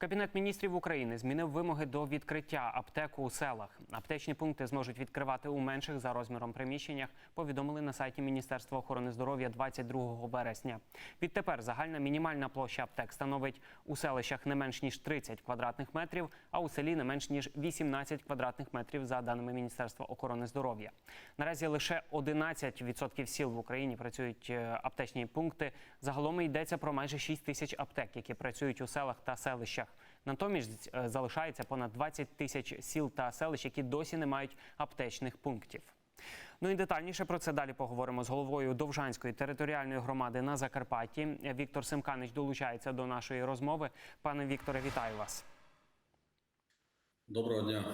Кабінет міністрів України змінив вимоги до відкриття аптек у селах. Аптечні пункти зможуть відкривати у менших за розміром приміщеннях. Повідомили на сайті Міністерства охорони здоров'я 22 вересня. Відтепер загальна мінімальна площа аптек становить у селищах не менш ніж 30 квадратних метрів, а у селі не менш ніж 18 квадратних метрів за даними Міністерства охорони здоров'я. Наразі лише 11% сіл в Україні працюють е, аптечні пункти. Загалом йдеться про майже 6 тисяч аптек, які працюють у селах та селищах. Натомість е, залишається понад 20 тисяч сіл та селищ, які досі не мають аптечних пунктів. Ну і детальніше про це далі поговоримо з головою Довжанської територіальної громади на Закарпатті. Віктор Семканич долучається до нашої розмови. Пане Вікторе, вітаю вас. Доброго дня.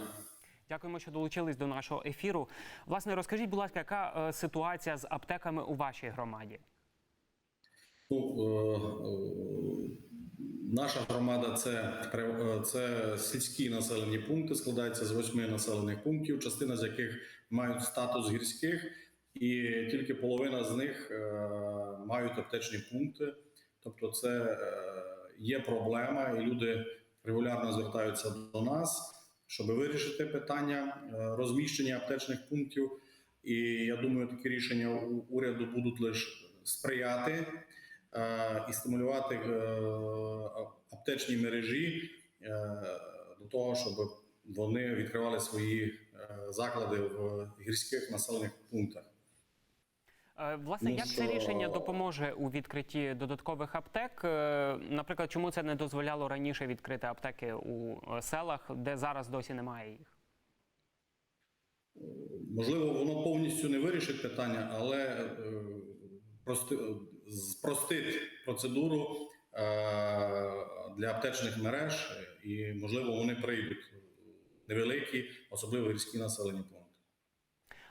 Дякуємо, що долучились до нашого ефіру. Власне, розкажіть, будь ласка, яка е, ситуація з аптеками у вашій громаді? Ну, е, наша громада це, е, це сільські населені пункти, складається з восьми населених пунктів, частина з яких мають статус гірських, і тільки половина з них е, мають аптечні пункти. Тобто, це е, є проблема, і люди регулярно звертаються до нас, щоб вирішити питання е, розміщення аптечних пунктів. І я думаю, такі рішення уряду будуть лише сприяти і стимулювати е, аптечні мережі е, до того, щоб вони відкривали свої е, заклади в гірських населених пунктах. Е, Власне, Ну, як що- це рішення допоможе у відкритті додаткових аптек? Е, Наприклад, чому це не дозволяло раніше відкрити аптеки у е, селах, де зараз досі немає їх? Можливо, воно повністю не вирішить питання, але е, прости, спростить процедуру е, для аптечних мереж, і можливо вони прийдуть невеликі, особливо гірські населені пункти.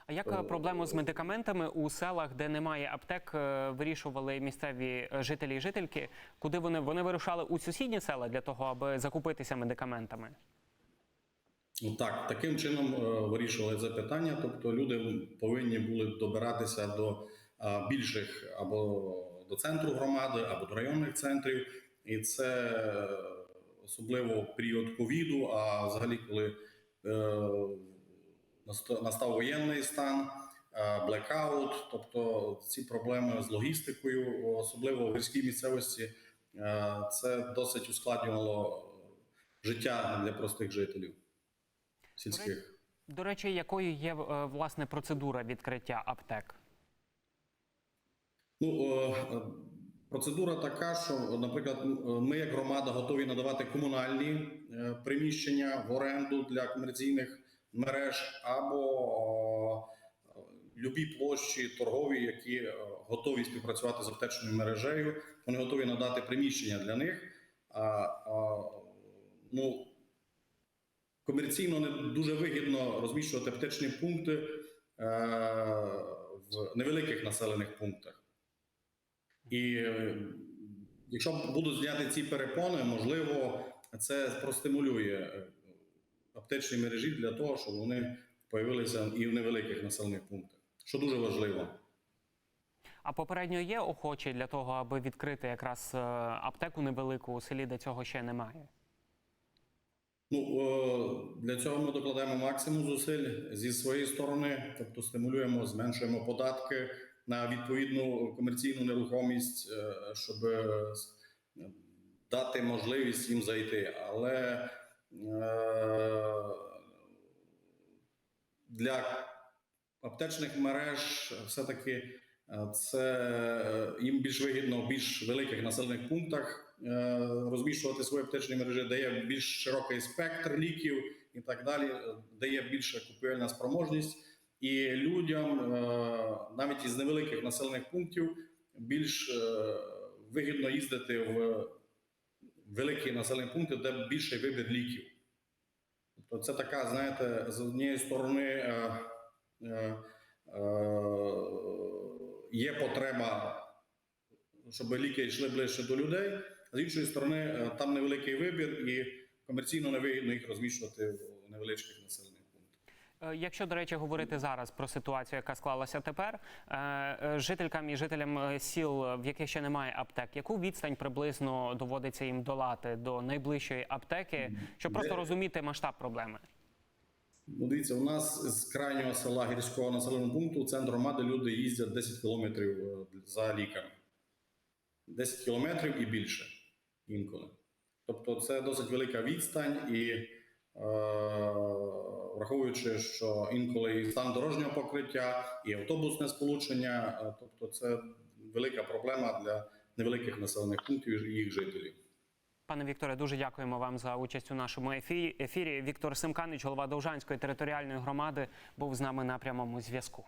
А як е, проблему з медикаментами у селах, де немає аптек, е, вирішували місцеві жителі і жительки? Куди вони вони вирушали у сусідні села для того, аби закупитися медикаментами? Ну так, таким чином вирішували це питання. Тобто люди повинні були добиратися до більших або до центру громади, або до районних центрів. І це е, особливо в період ковіду, а взагалі, коли е, настав воєнний стан, е, блекаут, тобто ці проблеми з логістикою, особливо в гірській місцевості, це досить ускладнювало життя для простих жителів сільських. До речі, якою є власне процедура відкриття аптек? Ну, е, е, процедура така, що, наприклад, ми як громада готові надавати комунальні е, приміщення в оренду для комерційних мереж або е, любі площі торгові, які е, готові співпрацювати з аптечною мережею. Вони готові надати приміщення для них. Ну, комерційно не дуже вигідно розміщувати аптечні пункти е, в невеликих населених пунктах. І е, якщо будуть зняти ці перепони, можливо, це простимулює е, аптечні мережі для того, щоб вони появилися і в невеликих населених пунктах, що дуже важливо. А попередньо є охочі для того, аби відкрити якраз е, аптеку невелику у селі, де цього ще немає? Ну для цього ми докладаємо максимум зусиль зі своєї сторони, тобто стимулюємо, зменшуємо податки на відповідну комерційну нерухомість, е, щоб е, дати можливість їм зайти. Але е, для аптечних мереж все-таки це їм більш вигідно в більш великих населених пунктах розміщувати свої аптечні мережі, де є більш широкий спектр ліків і так далі, е, де є більша купівельна спроможність. І людям е, навіть із невеликих населених пунктів більш е, вигідно їздити в великі населені пункти, де більший вибір ліків. Тобто це така, знаєте, з однієї сторони е, є потреба, щоб ліки йшли ближче до людей, а з іншої сторони, там невеликий вибір і комерційно невигідно їх розміщувати в невеличких населених Якщо, до речі, говорити зараз про ситуацію, яка склалася тепер, е, е, жителькам і жителям е, сіл, в яких ще немає аптек, яку відстань приблизно доводиться їм долати до найближчої аптеки, щоб просто Де- розуміти масштаб проблеми? Ну, дивіться, у нас з крайнього села гірського населеного пункту в центр громади люди їздять 10 кілометрів е, за ліками. 10 кілометрів і більше інколи. Тобто це досить велика відстань, і е, враховуючи, що інколи і стан дорожнього покриття, і автобусне сполучення, е, тобто це велика проблема для невеликих населених пунктів і їх жителів. Пане Вікторе, дуже дякуємо вам за участь у нашому ефі- ефірі. Віктор Симканич, голова Довжанської територіальної громади, був з нами на прямому зв'язку.